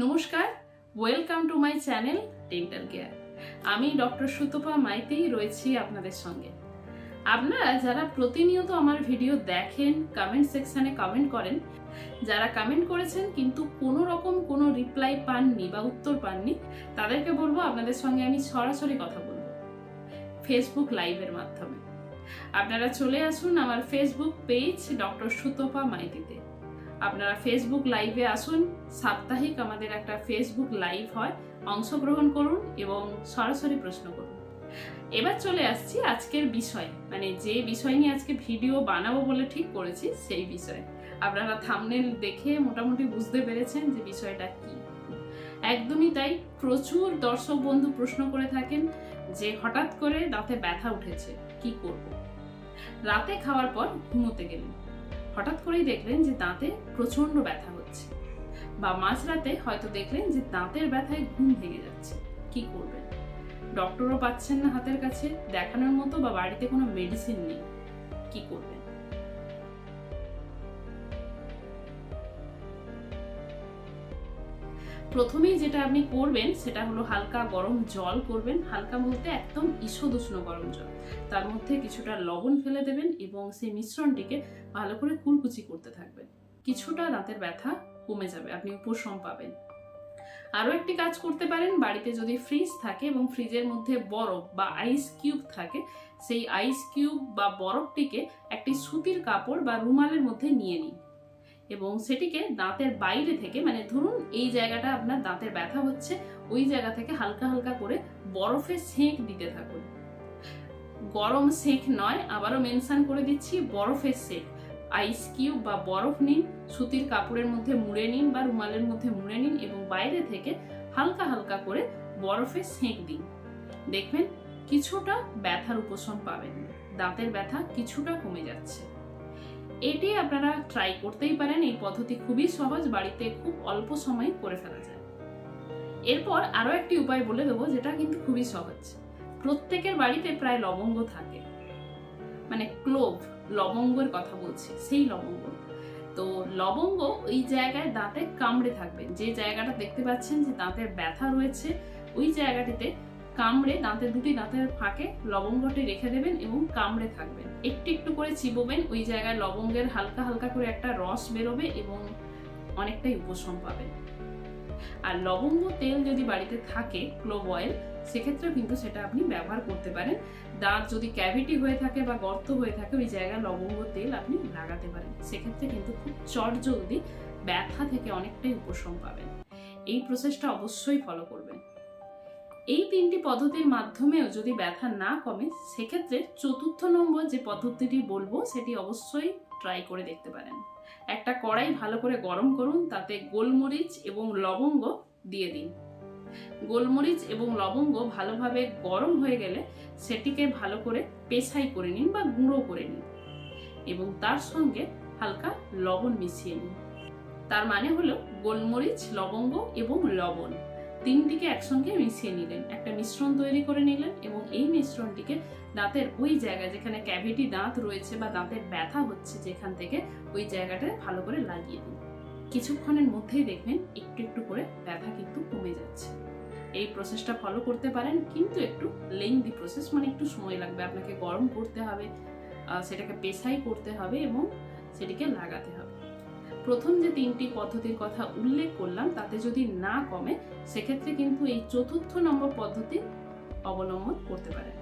নমস্কার welcome to my channel dental care আমি doctor Sutapa Maiti রয়েছি আপনাদের সঙ্গে। আপনারা যারা প্রতিনিয়ত আমার ভিডিও দেখেন কমেন্ট সেকশানে কমেন্ট করেন, যারা কমেন্ট করেছেন কিন্তু কোনো রকম কোনো রিপ্লাই পাননি বা উত্তর পাননি, তাদেরকে বলব আপনাদের সঙ্গে আমি সরাসরি কথা বলব। ফেসবুক লাইভের মাধ্যমে। আপনারা চলে আসুন আমার ফেসবুক পেজ ডক্টর সুতপা মাইতিতে। আপনারা ফেসবুক লাইভে আসুন, সাপ্তাহিক আমাদের একটা ফেসবুক লাইভ হয়, অংশগ্রহণ করুন এবং সরাসরি প্রশ্ন করুন। এবার চলে আসছি আজকের বিষয় মানে যে বিষয় নিয়ে আজকে ভিডিও বানাবো বলে ঠিক করেছি সেই বিষয়। আপনারা থামনেল দেখে মোটামুটি বুঝতে পেরেছেন যে বিষয়টা কি। একদমই তাই, প্রচুর দর্শক বন্ধু প্রশ্ন করে থাকেন যে হঠাৎ করে দাঁতে ব্যথা উঠেছে, কি করব? রাতে খাওয়ার পর ঘুমোতে গেলেন। হঠাৎ করেই দেখলেন যে দাঁতে প্রচণ্ড ব্যথা হচ্ছে। বা মাঝরাতে হয়তো দেখলেন যে দাঁতের ব্যথায় ঘুম ভেঙে যাচ্ছে। কি করবেন? ডক্টরও পাচ্ছেন না হাতের কাছে, দেখানোর মতো বা বাড়িতে কোনো মেডিসিন নেই। কি করবেন? প্রথমেই যেটা আপনি করবেন সেটা হলো হালকা গরম জল করবেন হালকা বলতে একদম ঈষদুষ্ণ গরম জল। তার মধ্যে কিছুটা লবণ ফেলে দেবেন এবং সেই মিশ্রণটিকে ভালো করে কুলকুচি করতে থাকবেন। কিছুটা দাঁতের ব্যথা কমে যাবে, আপনি উপশম পাবেন। আরও একটি কাজ করতে পারেন, বাড়িতে যদি ফ্রিজ থাকে এবং ফ্রিজের মধ্যে বরফ বা আইস কিউব থাকে, সেই আইস কিউব বা বরফটিকে একটি সুতির কাপড় বা রুমালের মধ্যে নিয়ে নিন। এবং সেটিকে দাঁতের বাইরে থেকে মানে ধরুন এই জায়গাটা আপনার দাঁতের ব্যথা হচ্ছে, ওই জায়গা থেকে হালকা হালকা করে বরফে সেঁক দিতে থাকুন। গরম সেঁক নয়, আবারও মেনশান করে দিচ্ছি বরফের সেঁক। আইস কিউব বা বরফ নিন, সুতির কাপড়ের মধ্যে মুড়ে নিন বা রুমালের মধ্যে মুড়ে নিন এবং বাইরে থেকে হালকা হালকা করে বরফে সেঁক দিন। দেখবেন কিছুটা ব্যথার উপশম পাবেন। দাঁতের ব্যথা কিছুটা কমে যাচ্ছে। এটি আপনারা ট্রাই করতেই পারেন। এই পদ্ধতি খুবই সহজ, বাড়িতে খুব অল্প সময়ে করে ফেলা যায়। এরপর আরও একটি উপায় বলে দেবো, যেটা কিন্তু খুবই সহজ। প্রত্যেকের বাড়িতে প্রায় লবঙ্গ থাকে। মানে ক্লোভ, লবঙ্গের কথা বলছি, সেই লবঙ্গ। তো লবঙ্গ ওই জায়গায় দাঁতে কামড়ে থাকবে। যে জায়গাটা দেখতে পাচ্ছেন যে দাঁতের ব্যথা রয়েছে, ওই জায়গাটিতে কামড়ে দাঁতের দুটি দাঁতের ফাঁকে লবঙ্গটি রেখে দেবেন এবং কামড়ে থাকবেন। একটু একটু করে চিবোবেন, ওই জায়গায় লবঙ্গের হালকা হালকা করে একটা রস বেরোবে এবং অনেকটাই উপশম পাবেন। আর লবঙ্গ তেল যদি বাড়িতে থাকে ক্লোভ অয়েল সেক্ষেত্রে কিন্তু সেটা আপনি ব্যবহার করতে পারেন। দাঁত যদি ক্যাভিটি হয়ে থাকে বা গর্ত হয়ে থাকে, ওই জায়গায় লবঙ্গ তেল আপনি লাগাতে পারেন। সেক্ষেত্রে কিন্তু খুব চট জলদি ব্যথা থেকে অনেকটাই উপশম পাবেন। এই প্রসেসটা অবশ্যই ফলো করবেন। এই তিনটি পদ্ধতির মাধ্যমেও যদি ব্যথা না কমে, সেক্ষেত্রে চতুর্থ নম্বর যে পদ্ধতিটি বলব, সেটি অবশ্যই ট্রাই করে দেখতে পারেন। একটা কড়াই ভালো করে গরম করুন, তাতে গোলমরিচ এবং লবঙ্গ দিয়ে দিন। গোলমরিচ এবং লবঙ্গ ভালোভাবে গরম হয়ে গেলে সেটিকে ভালো করে পেছাই করে নিন বা গুঁড়ো করে নিন এবং তার সঙ্গে হালকা লবণ মিশিয়ে নিন। তার মানে হলো গোলমরিচ, লবঙ্গ এবং লবণ। তিনটিকে একসঙ্গে মিশিয়ে নিলেন। একটা মিশ্রণ তৈরি করে নিলেন এবং এই মিশ্রণটিকে দাঁতের ওই জায়গায় যেখানে ক্যাভিটি দাঁত রয়েছে বা দাঁতের ব্যথা হচ্ছে যেখান থেকে ওই জায়গাটায় ভালো করে লাগিয়ে দিন। কিছুক্ষণের মধ্যেই দেখবেন একটু একটু করে ব্যথা কিন্তু কমে যাচ্ছে। এই প্রসেসটা ফলো করতে পারেন, কিন্তু একটু লেংদি প্রসেস মানে একটু সময় লাগবে। আপনাকে গরম করতে হবে সেটাকে পেশাই করতে হবে এবং সেটিকে লাগাতে হবে। প্রথম যে তিনটি পদ্ধতির কথা উল্লেখ করলাম, তাতে যদি না কমে, সেক্ষেত্রে কিন্তু এই চতুর্থ নম্বর পদ্ধতি অবলম্বন করতে পারেন।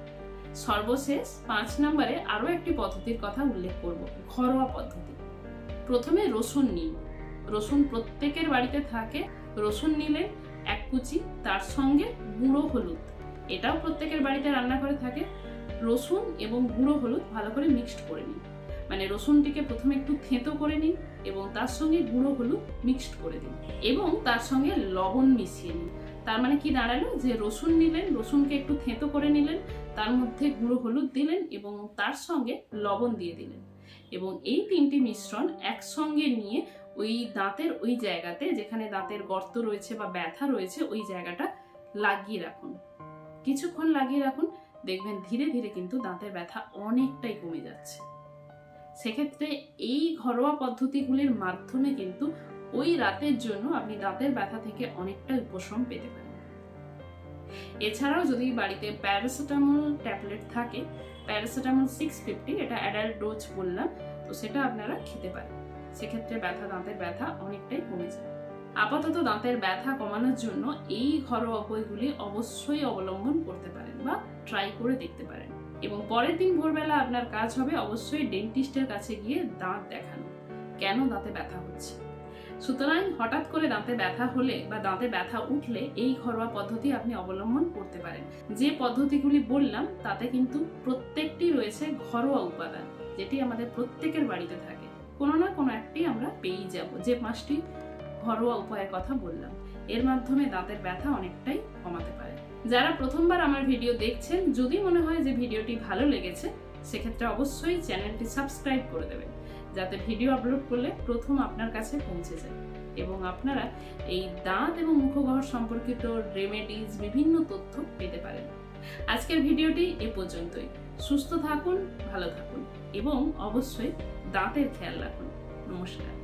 সর্বশেষ পাঁচ নম্বরে আরও একটি পদ্ধতির কথা উল্লেখ করব, ঘরোয়া পদ্ধতি। প্রথমে রসুন নিন। রসুন প্রত্যেকের বাড়িতে থাকে। রসুন নিলেন এক কুচি, তার সঙ্গে গুঁড়ো হলুদ। এটাও প্রত্যেকের বাড়িতে রান্না করে থাকে। রসুন এবং গুঁড়ো হলুদ ভালো করে মিক্সড করে নিন। মানে রসুনটিকে প্রথমে একটু থেঁতো করে নিন। এবং তার সঙ্গে গুঁড়ো হলুদ মিক্সড করে দিন। এবং তার সঙ্গে লবণ মিশিয়ে নিন। তার মানে কি দাঁড়াল? যে রসুন নিলেন, রসুনকে একটু থেঁতো করে নিলেন, তার মধ্যে গুঁড়ো হলুদ দিলেন এবং তার সঙ্গে লবণ দিয়ে দিলেন। এবং এই তিনটি মিশ্রণ একসঙ্গে নিয়ে ওই দাঁতের ওই জায়গাতে, যেখানে দাঁতের গর্ত রয়েছে বা ব্যথা রয়েছে, ওই জায়গাটা লাগিয়ে রাখুন। কিছুক্ষণ লাগিয়ে রাখুন, দেখবেন ধীরে ধীরে কিন্তু দাঁতের ব্যথা অনেকটাই কমে যাচ্ছে। সেক্ষেত্রে এই ঘরোয়া পদ্ধতিগুলির মাধ্যমে কিন্তু ওই রাতের জন্য আপনি দাঁতের ব্যথা থেকে অনেকটা উপশম পেতে পারেন। এছাড়াও যদি বাড়িতে প্যারাসিটামল ট্যাবলেট থাকে, প্যারাসিটামল সিক্স ফিফটি এটা অ্যাডাল্ট ডোজ বললাম, তো সেটা আপনারা খেতে পারেন। সেক্ষেত্রে ব্যথা, দাঁতের ব্যথা অনেকটাই কমে যায়। আপাতত দাঁতের ব্যথা কমানোর জন্য এই ঘরোয়া উপায়গুলি অবশ্যই অবলম্বন করতে পারেন বা ট্রাই করে দেখতে পারেন। এবং পরের দিন ভোরবেলা আপনার কাজ হবে অবশ্যই ডেন্টিস্টের কাছে গিয়ে দাঁত দেখানো। কেন দাঁতে ব্যথা হচ্ছে? সুতরাং হঠাৎ করে দাঁতে ব্যথা হলে বা দাঁতে ব্যথা উঠলে এই ঘরোয়া পদ্ধতি আপনি অবলম্বন করতে পারেন। যে পদ্ধতিগুলি বললাম, তাতে কিন্তু প্রত্যেকটি রয়েছে ঘরোয়া উপাদান, যেটি আমাদের প্রত্যেকের বাড়িতে থাকে। কোনো না কোনো একটি আমরা পেয়েই যাব, যে পাঁচটি ঘরোয়া উপায়ের কথা বললাম। এর মাধ্যমে দাঁতের ব্যথা অনেকটাই কমাতে পারে। যারা প্রথমবার আমার ভিডিও দেখছেন, যদি মনে হয় যে ভিডিওটি ভালো লেগেছে, সেক্ষেত্রে অবশ্যই চ্যানেলটি সাবস্ক্রাইব করে দেবেন, যাতে ভিডিও আপলোড করলে প্রথম আপনার কাছে পৌঁছে যায়। এবং আপনারা এই দাঁত এবং মুখগহ্বর সম্পর্কিত রেমেডিজ বিভিন্ন তথ্য পেতে পারেন। আজকের ভিডিওটি এ পর্যন্তই। সুস্থ থাকুন, ভালো থাকুন, এবং অবশ্যই দাঁতের খেয়াল রাখুন। নমস্কার।